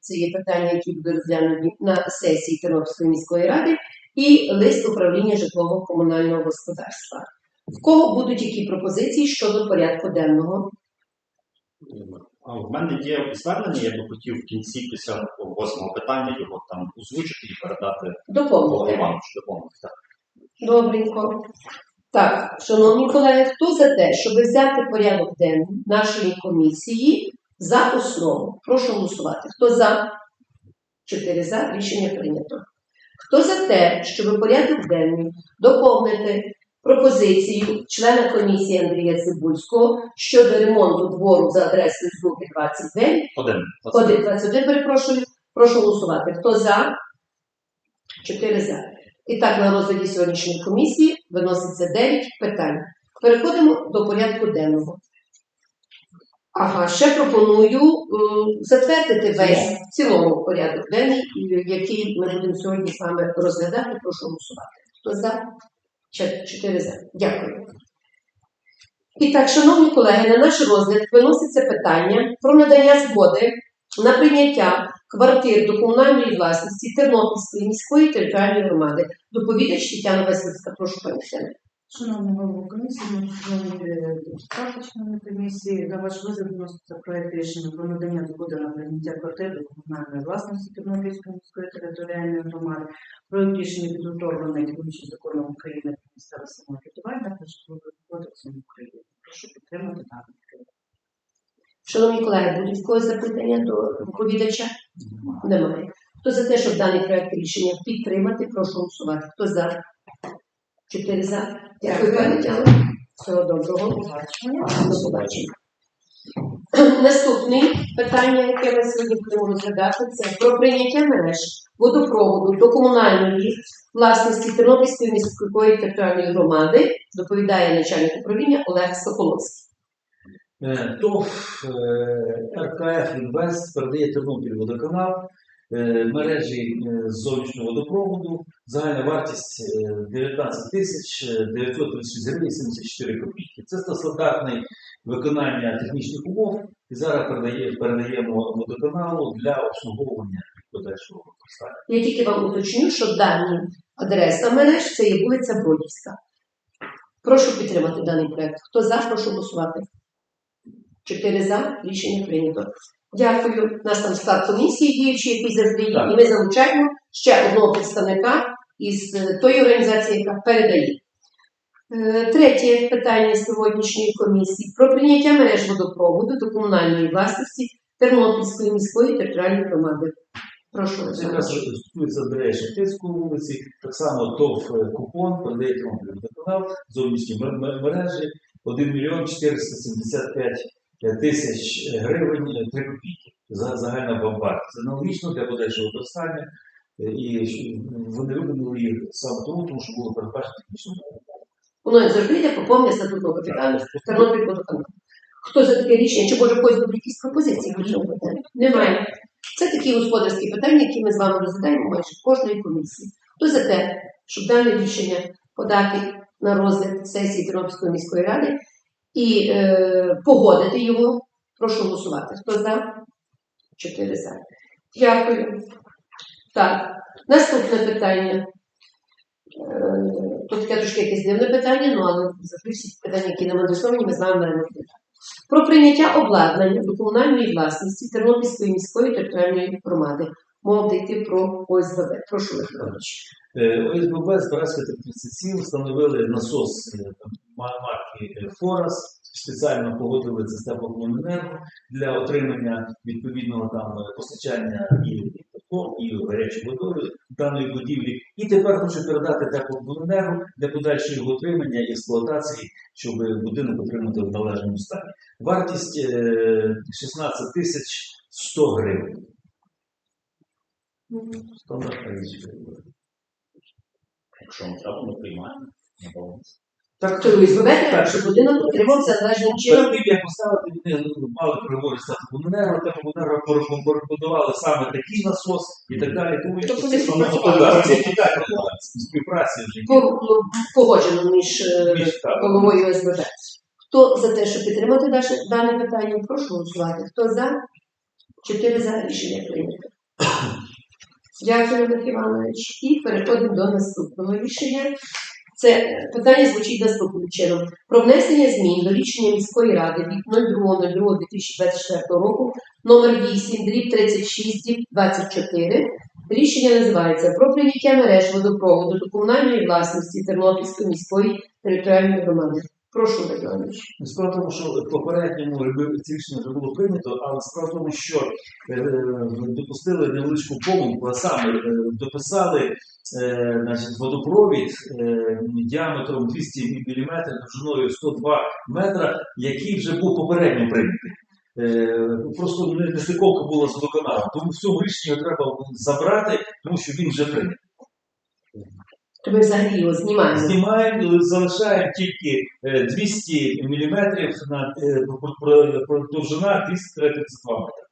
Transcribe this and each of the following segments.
Це є питання, які будуть розглянуті на сесії Тернопільської міської ради, і лист управління житлово-комунального господарства. В кого будуть які пропозиції щодо порядку денного? А в мене є звернення, я би хотів в кінці після восьмого питання його там озвучити і передати Доповнити. доповнити. Так. Добренько. Так, шановні колеги, хто за те, щоб взяти порядок денний нашої комісії за основу? Прошу голосувати. Хто за? Чотири за. Рішення прийнято. Хто за те, щоб порядок денний доповнити пропозицію члена комісії Андрія Цибульського щодо ремонту двору за адресою Злуки 29, Один. 1, 21, перепрошую, прошу голосувати. Хто за? Чотири за. І так, на розгляді сьогоднішньої комісії виноситься 9 питань. Переходимо до порядку денного. Ага, ще пропоную затвердити весь в цілому порядок денний, який ми будемо сьогодні з вами розглядати. Прошу голосувати. Хто за? Чотири за. Дякую. І так, шановні колеги, на наш розгляд виноситься питання про надання згоди на прийняття квартир до комунальної власності Тернопільської міської територіальної громади. Доповідач Тетяна Васильська, прошу пані. Шановний голово комісії, шановні комісії, на ваш розгляд вноситься проект рішення про надання згоди на прийняття квартир до комунальної власності Тернопільської міської територіальної громади. Проект рішення підготовлений керуючим законом України про місцеве самоврядування та житловим кодексом України. Прошу підтримати даний проект. Шановні колеги, будуть в когось запитання до доповідача? Немає. Хто за те, щоб даний проект рішення підтримати, прошу голосувати. Хто за? Чотири за. Дякую, пані Тетяна. Всього доброго. Побачення. До побачення. Наступне питання, яке ми сьогодні будемо розглядати, це про прийняття мереж водопроводу до комунальної власності Тернопільської міської територіальної громади, доповідає начальник управління Олег Соколовський. Е, ТОВ е, РКФ Інвест передає Тернопіль водоканал мережі е, зовнішнього водопроводу. Загальна вартість е, 19 тисяч 936 гривень 74 копійки. Це стандартне виконання технічних умов. І зараз передає, передаємо водоканалу для обслуговування подальшого використання. Я тільки вам уточню, що дані адреса мереж це є вулиця Бродівська. Прошу підтримати даний проект. Хто за, прошу голосувати. Чотири за, рішення прийнято. Дякую. У нас там склад комісії діючий, який завжди є, і ми залучаємо ще одного представника із е, тої організації, яка передає. Е, Третє питання сьогоднішньої комісії про прийняття мереж водопроводу до комунальної власності Тернопільської міської територіальної громади. Прошу Олександр. якраз стосується Андрея Шептицької вулиці, так само ТОВ е, Купон передає Тернопіль водоканал, зовнішні мер- мер- мережі 1 мільйон 475 тисяч гривень е, 3 копійки. За- Загальна вартість. Аналогічно для подальшого використання. е, І вони виконали їх саме тому, тому що було передбачено технічно. Воно як завжди йде поповнення статутного капіталу Тернопіль водоканал. Хто за таке рішення? Чи може когось будуть якісь пропозиції? Немає. Це такі господарські питання, які ми з вами розглядаємо майже в кожної комісії. Хто за те, щоб дане рішення подати на розгляд сесії Тернопільської міської ради і е, погодити його, прошу голосувати. Хто за? Чотири за. Дякую. Так, наступне питання. Е, Тут таке трошки якесь дивне питання, ну але завжди всі питання, які нам адресовані, ми з вами беремо розглядати. Про прийняття обладнання до комунальної власності Тернопільської міської територіальної громади. Мова йти про ОСББ. Прошу Лихович. Е, ОСББ з Параська 37 встановили насос е, марки Форас, спеціально погодили це з теплокомуненерго для отримання відповідного там е, постачання і теплом, і гарячою водою даної будівлі. І тепер хочу передати теплокомуненерго для подальшого отримання і експлуатації, щоб будинок отримати в належному стані. Вартість е, 16 тисяч 100 гривень. Стандартна річ. Якщо вам треба, ми приймаємо на баланс. Так, То ОСББ треба, щоб будинок утримався належним чином. Перед тим, як поставити, вони ну, мали переговори з Теплокомуненерго, Теплокомуненерго пореком- порекомендували саме такий насос і так далі. Тому Тобто вони це співпрацювали. співпраці вже по- Погоджено між е, так. головою ОСББ. Хто за те, щоб підтримати даше- дане питання, прошу голосувати. Хто за? Чотири за рішення прийнято. Дякую, Олег Іванович. І переходимо до наступного рішення. Це питання звучить наступним чином. Про внесення змін до рішення міської ради від 02.02.2024 року номер 8, дріб 36, дріб 24. Рішення називається про прийняття мереж водопроводу до комунальної власності Тернопільської міської територіальної громади. Прошу, Олег Іванович. Справа в тому, що в попередньому ці рішення вже було прийнято, але справа в тому, що е, допустили невеличку помилку, а саме е, дописали е, значить, водопровід е, діаметром 200 мм, довжиною 102 метра, який вже був попередньо прийнятий. Е, Просто не- нестиковка була з водоканалом, тому в цьому рішенні треба забрати, тому що він вже прийнятий. То ми взагалі його знімаємо. Знімаємо, залишаємо тільки е, 200 мм на е, довжина 232 метри.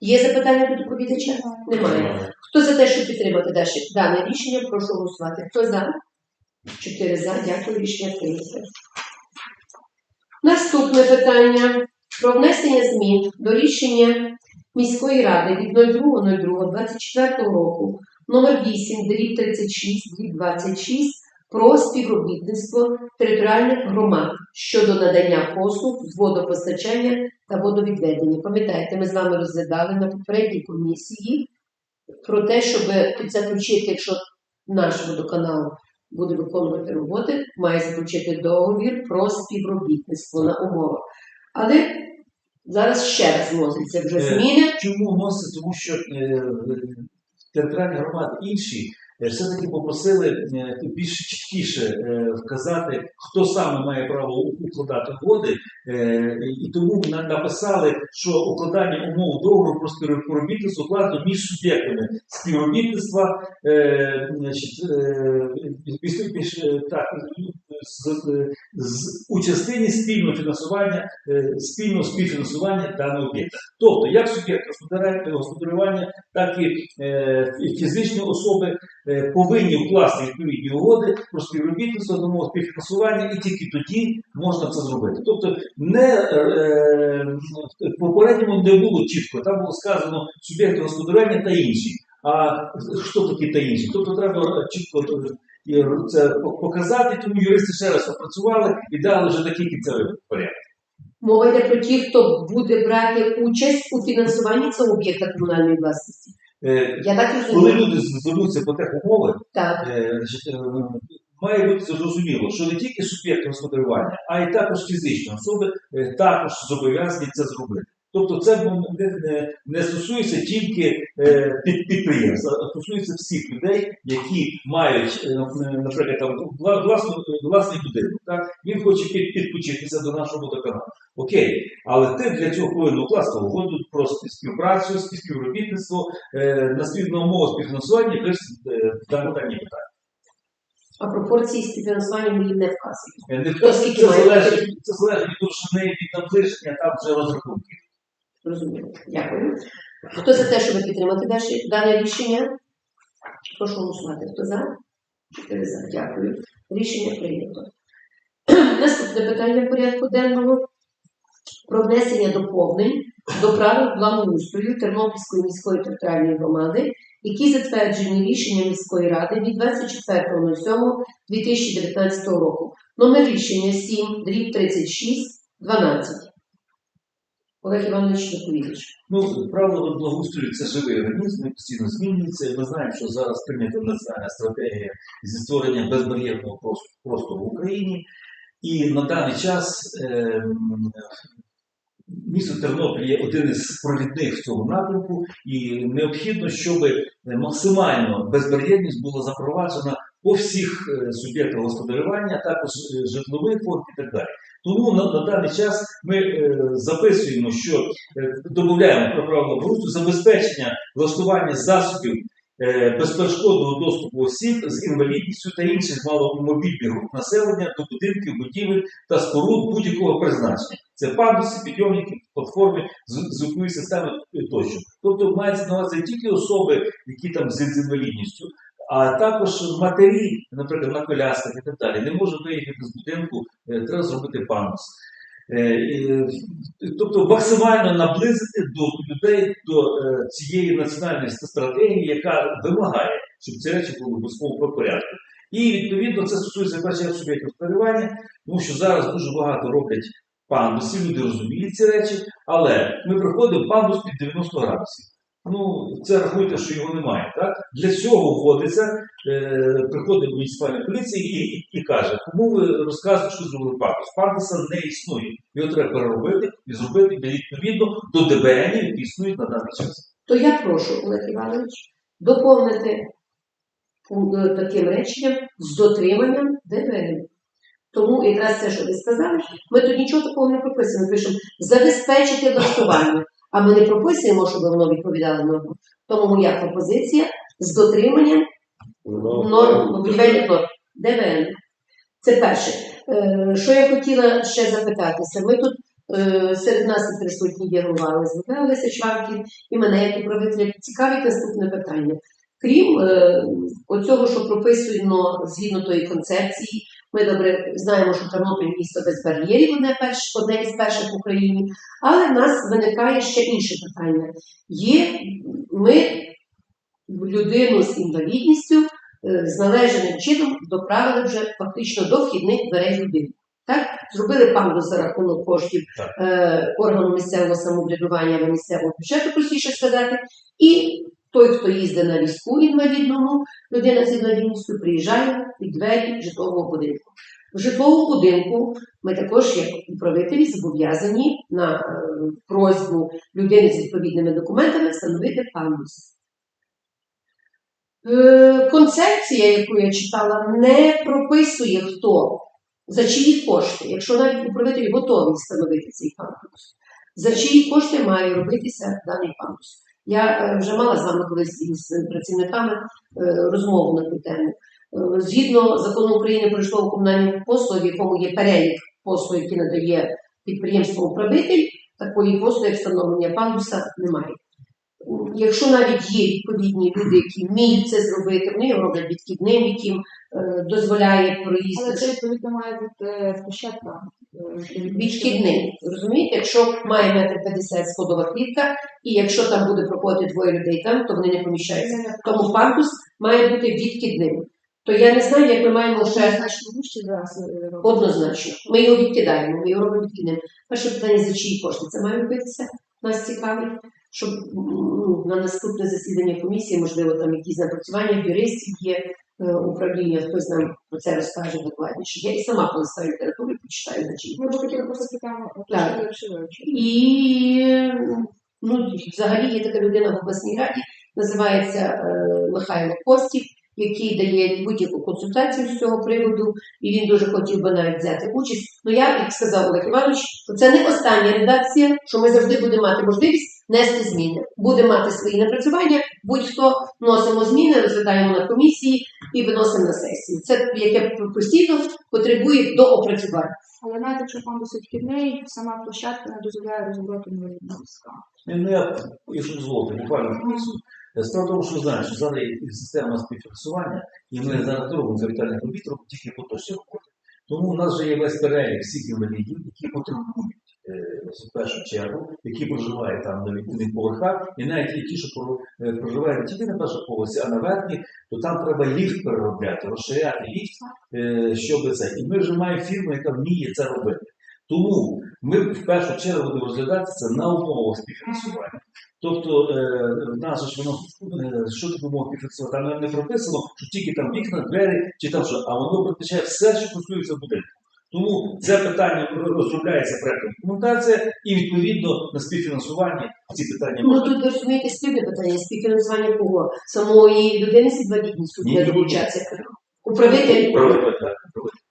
Є запитання до доповідача? Немає. Хто за те, щоб підтримати далі дане рішення, прошу голосувати. Хто за? Чотири за. Дякую. Рішення прийнято. Наступне питання про внесення змін до рішення міської ради від 02.02.24 року номер 8 дріб 36 дріб 26 про співробітництво територіальних громад щодо надання послуг з водопостачання та водовідведення. Пам'ятаєте, ми з вами розглядали на попередній комісії про те, щоб заключити, якщо наш водоканал буде виконувати роботи, має заключити договір про співробітництво на умовах. Але зараз ще раз вносяться вже Е, зміни. Чому вносить? Тому що е, територіальні громади інші е, все-таки попросили е, більш чіткіше е, вказати, хто саме має право укладати угоди, е, і тому написали, що укладання умов договору про співробітництво укладено між суб'єктами співробітництва, е, е, е, так, з, у частині спільного фінансування, е, спільного співфінансування даного об'єкта. Тобто, як суб'єкт господарювання, так і е, фізичні особи е, повинні вкласти відповідні угоди про співробітництво мого співфінансування, і тільки тоді можна це зробити. Тобто, не е, в попередньому не було чітко, там було сказано суб'єкти господарювання та інші. А що такі та інші? Тобто треба чітко е, це показати, тому юристи ще раз опрацювали і дали вже такий кінцевий порядок. Мова йде про ті, хто буде брати участь у фінансуванні цього об'єкта комунальної власності. Е, Я так Коли розумію. люди звернуться по тих умови, Так. Е, значить, е, має бути зрозуміло, що не тільки суб'єкт господарювання, а й також фізичні особи е, також зобов'язані це зробити. Тобто це не, не, не стосується тільки е, під, підприємств, а стосується всіх людей, які мають, е, наприклад, там, власну, власний будинок. Так? Він хоче під, підключитися до нашого водоканалу. Окей, але ти для цього повинен укласти угоду про співпрацю, співробітництво, е, на спільну умову співфінансування в даному питання. А пропорції співфінансування ми їм не вказуємо. Е, Не це, залежить, це залежить від довжини від наближення, там вже розрахунки. Зрозуміло. Дякую. Хто за те, щоб підтримати далі- дане рішення? Прошу голосувати. Хто за? Чотири за. Дякую. Рішення прийнято. Наступне питання порядку денного про внесення доповнень до правил благоустрою Тернопільської міської територіальної громади, які затверджені рішенням міської ради від 24.07.2019 року. Номер рішення 7, дріб 36, 12. Олег Іванович доповідач. Ну, правило благоустрою це живий організм, він постійно змінюється. Ми знаємо, що зараз прийнята національна стратегія зі створення безбар'єрного простору в Україні. І на даний час ем, місто Тернопіль є один із провідних в цьому напрямку, і необхідно, щоб максимально безбар'єрність була запроваджена по всіх е, суб'єктах господарювання, також е, житловий фонд і так далі. Тому на, на даний час ми е, записуємо, що е, додаємо про правила благоустрою забезпечення влаштування засобів е, безперешкодного доступу осіб з інвалідністю та інших маломобільних груп населення до будинків, будівель та споруд будь-якого призначення. Це пандуси, підйомники, платформи, зву- звукові системи тощо. Тобто мається на увазі тільки особи, які там з інвалідністю, а також матері, наприклад, на колясках і так далі, не можуть виїхати з будинку, е, треба зробити пандус. Е, Тобто максимально наблизити до людей до е, цієї національної стратегії, яка вимагає, щоб ці речі були обов'язково по порядку. І відповідно це стосується перших суб'єктів споживання, тому що зараз дуже багато роблять пандусів, люди розуміють ці речі, але ми приходимо пандус під 90 градусів. Ну, це рахуйте, що його немає. Так? Для цього вводиться, е, приходить муніципальна поліція і, і, і каже, кому ви розказуєте, що зробили пандус. Пандуса не існує. Його треба переробити і зробити відповідно до ДБН, які існують на даний час. То я прошу, Олег Іванович, доповнити е, таким реченням з дотриманням ДВН. Тому якраз це, що ви сказали, ми тут нічого такого не прописуємо. Пишемо забезпечити влаштування, а ми не прописуємо, щоб воно відповідало нормам. Тому моя пропозиція з дотриманням норм будівельних норм. ДВН. Це перше. Е, Що я хотіла ще запитатися? Ми тут е, серед нас і присутні є голова ОСББ Олеся Шваркін і мене як управителя. Цікавить наступне питання. Крім е, оцього, що прописано згідно тої концепції, ми добре знаємо, що Тернопіль місто без бар'єрів одне, перш, одне із перших в Україні, але в нас виникає ще інше питання. Є ми людину з інвалідністю е, з належним чином доправили вже фактично до вхідних дверей будинку. Так? Зробили пандус за рахунок коштів е, органу місцевого самоврядування або місцевого бюджету, простіше сказати. І той, хто їздить на візку інвалідному, людина з інвалідністю приїжджає під двері житлового будинку. В житловому будинку ми також, як управителі, зобов'язані на е, просьбу людини з відповідними документами встановити пандус. Е, Концепція, яку я читала, не прописує хто за чиї кошти, якщо навіть управитель готовий встановити цей пандус, за чиї кошти має робитися даний пандус. Я е, вже мала з вами колись із працівниками е, розмову на цю тему. Е, Згідно закону України про житлово-комунальні послуги, в якому є перелік послуг, які надає підприємство управитель, такої послуги як встановлення пандуса немає. Якщо навіть є відповідні люди, які вміють це зробити, вони його роблять відкидним, яким е, дозволяє проїзд. Але це відповідно має бути е, площадка. е, Відхідним. Розумієте, якщо має метр 50 сходова клітка, і якщо там буде проходити двоє людей там, то вони не поміщаються. Тому пандус має бути відкидним. То я не знаю, як ми маємо ще Значно вище зараз е, однозначно. Ми його відкидаємо, ми його робимо відкидним. Перше питання за чиї кошти це має робитися? Нас цікавить, щоб ну, на наступне засідання комісії, можливо, там якісь напрацювання в юристів є е, управління, хтось нам про це розкаже докладніше. Я і сама полистаю літературу, і почитаю значить. Ми б хотіли просто цікаво, Так. І ну, взагалі є така людина в обласній раді, називається е, Михайло Костів, який дає будь-яку консультацію з цього приводу, і він дуже хотів би навіть взяти участь. Ну я, як сказав Олег Іванович, що це не остання редакція, що ми завжди будемо мати можливість нести зміни. Будемо мати свої напрацювання, будь-хто вносимо зміни, розглядаємо на комісії і виносимо на сесію. Це яке постійно потребує доопрацювання. Але навіть якщо пандус відхідний, сама площадка не дозволяє розробити візка. Ну, я, якщо дозволите, буквально. Справа в тому, що знаєш, що зараз є система співфінансування, і ми зараз робимо капітальних робіт, робимо тільки поточні роботи. Тому у нас вже є весь перелік всіх інвалідів, які потребують е, в першу чергу, які проживають там на відповідних поверхах, і навіть ті, що е, проживають не тільки на першому поверсі, а на верхніх, то там треба ліфт переробляти, розширяти ліфт, е, щоб це. І ми вже маємо фірму, яка вміє це робити. Тому ми в першу чергу будемо розглядати це на умовах співфінансування. Тобто, е, в нас ж воно е, що таке умови співфінансування? Там не прописано, що тільки там вікна, двері чи там що, а воно передбачає все, що стосується будинку. Тому це питання розробляється проектна документація, і відповідно на співфінансування ці питання Ну можна. тут розумієте спільне питання, співфінансування кого? Самої людини з інвалідністю Ні, не долучатися. Управитель Проводити, так.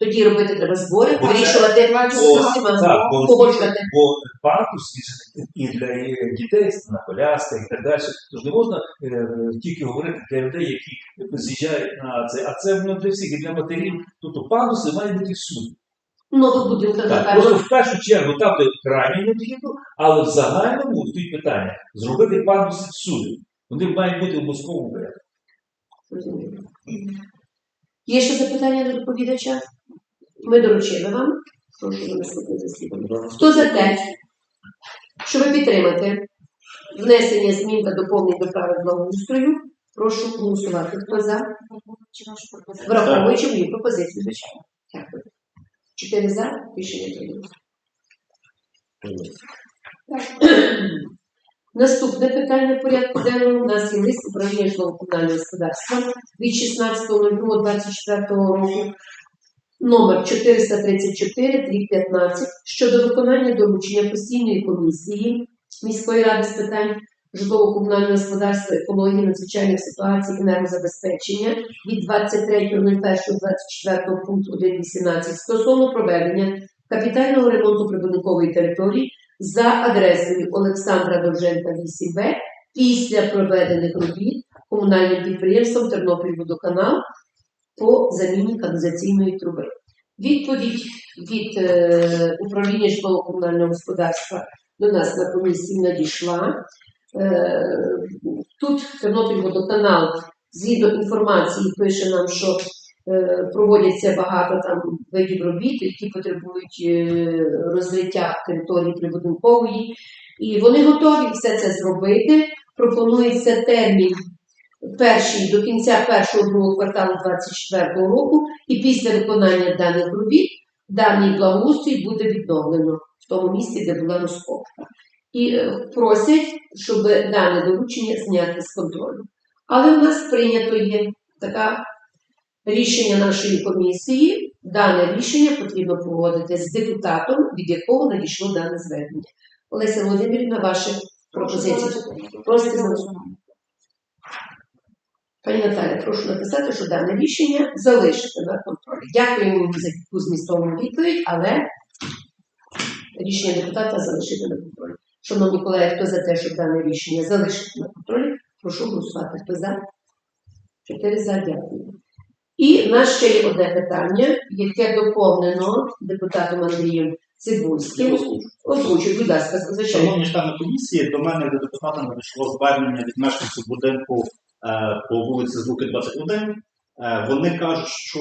Тоді робити треба збори, Бо це- вирішувати Бо- з Так, бо, погоджувати. бо і для дітей на колясках і так далі. Тож не можна е, тільки говорити для людей, які з'їжджають на це, а це воно для всіх, і для матерів. Тобто пандуси мають бути всюди. В нових будинках, Так, напевно. просто в першу чергу там, де крайні необхідно, але в загальному стоїть питання зробити пандуси всюди. Вони мають бути в обов'язковому порядку. Є ще запитання до доповідача? Ми доручили вам. Прошу на наступне засідання. Хто за те, щоб підтримати внесення змін та доповнень до правил благоустрою, прошу голосувати. Хто за? Враховуючи мою пропозицію, звичайно. Дякую. Чотири за, рішення прийнято. Наступне питання порядку денному у нас є лист управління житлово-комунального господарства від 16.02.24 року номер 434 15 щодо виконання доручення постійної комісії міської ради з питань житлово-комунального господарства, екології, надзвичайних ситуацій, енергозабезпечення від 23.01.24 пункту 1.18 стосовно проведення капітального ремонту прибудинкової території за адресою Олександра Довженка 8Б після проведених робіт комунальним підприємством Тернопільводоканал по заміні каналізаційної труби. Відповідь від е, управління житлово-комунального господарства до нас на комісії надійшла. Е, тут Тернопільводоканал, згідно інформації, пише нам, що е, проводяться багато там видів робіт, які потребують е, розриття території прибудинкової, і вони готові все це зробити. Пропонується термін перший до кінця першого другого кварталу 2024 року, і після виконання даних робіт даний благоустрій буде відновлено в тому місці, де була розкопка. І е, просять, щоб дане доручення зняти з контролю. Але в нас прийнято є таке рішення нашої комісії. Дане рішення потрібно погодити з депутатом, від якого надійшло дане звернення. Олеся Володимирівна, ваші пропозиції. Просто. Пані Наталя, прошу написати, що дане рішення залишити на контролі. Дякуємо за таку змістовну відповідь, але рішення депутата залишити на контролі. Шановні колеги, хто за те, щоб дане рішення залишити на контролі, прошу голосувати. Хто за? Чотири за, дякую. І в нас ще є одне питання, яке доповнено депутатом Андрієм Цибульським. Озвучуй, будь ласка, звичайно. Шановні члени комісії, до мене до депутата надійшло звернення від мешканців будинку по вулиці Звуки 21. Е, Вони кажуть, що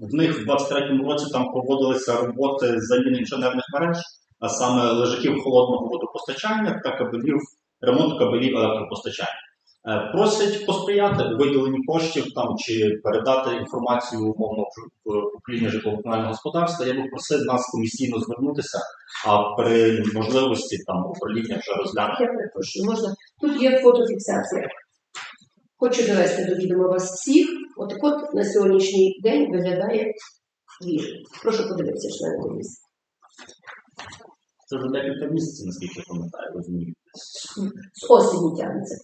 в них в 23-му році там проводилися роботи з заміни інженерних мереж, а саме лежаків холодного водопостачання та кабелів, ремонту кабелів електропостачання. Е, Просять посприяти у виділенні коштів там чи передати інформацію умовно управління житлово-комунального господарства. Я би просив нас комісійно звернутися, а при можливості там управління вже розгляне. Я перепрошую, можна. Тут є фотофіксація. Хочу довести до відома вас всіх. От от на сьогоднішній день виглядає двір. Прошу подивитися, члени комісії. Це вже декілька місяців, наскільки я пам'ятаю, розумію. З осені тягнеться.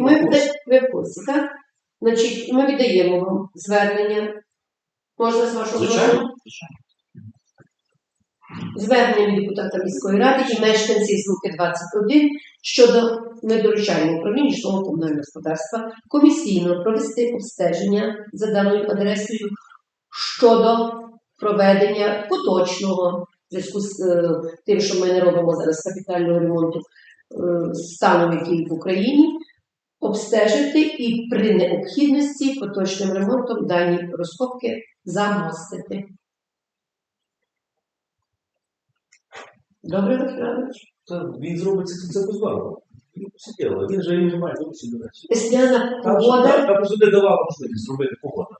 Ми ви в курсі, так? Значить, ми віддаємо вам звернення. Можна з вашого дозволу? Звичайно. Звернення від депутата міської ради і мешканців Звуки 21 щодо ми доручаємо управління житлово комунального господарства комісійно провести обстеження за даною адресою щодо проведення поточного в зв'язку з е, тим, що ми не робимо зараз капітального ремонту е, станом, який в Україні, обстежити і при необхідності поточним ремонтом дані розкопки замостити. Добре? Він зробить це, це безбарво. Він посиділо. Він же він же має досі, до речі. Весняна погода. Та просто не давала можливість зробити погода.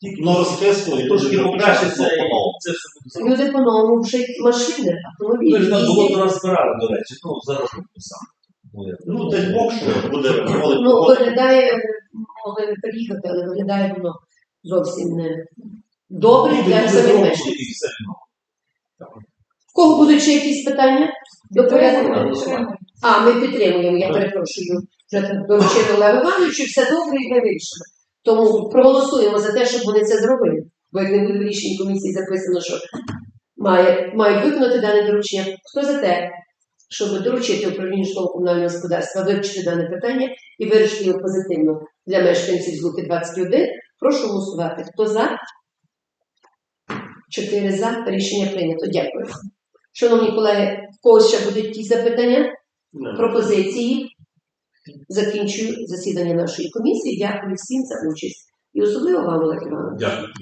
Тільки Ну, розкисло і трошки покращиться, і це все буде. Люди по-новому вжить машини, автомобілі. Ми ж там було їздять. раз збирали, до речі, ну зараз не саме. Ну, Ну, дай Бог, що буде Ну, виглядає, могли переїхати, але виглядає воно зовсім не добре для будуть самих мешканців. В кого будуть ще якісь питання? До порядку? А, ми підтримуємо, я перепрошую. Вже доручили Олегу Івановичу, все добре і ми вирішили. Тому проголосуємо за те, щоб вони це зробили. Бо як не буде в рішенні комісії записано, що має, мають виконати дане доручення. Хто за те, щоб доручити управлінню житлово-комунального господарства вивчити дане питання і вирішити його позитивно для мешканців з Луки 21, прошу голосувати. Хто за? Чотири за. Рішення прийнято. Дякую. Шановні колеги, в когось ще будуть якісь запитання? пропозиції. закінчую засідання нашої комісії. Дякую всім за участь. І особливо вам, Олег Іванович. Дякую.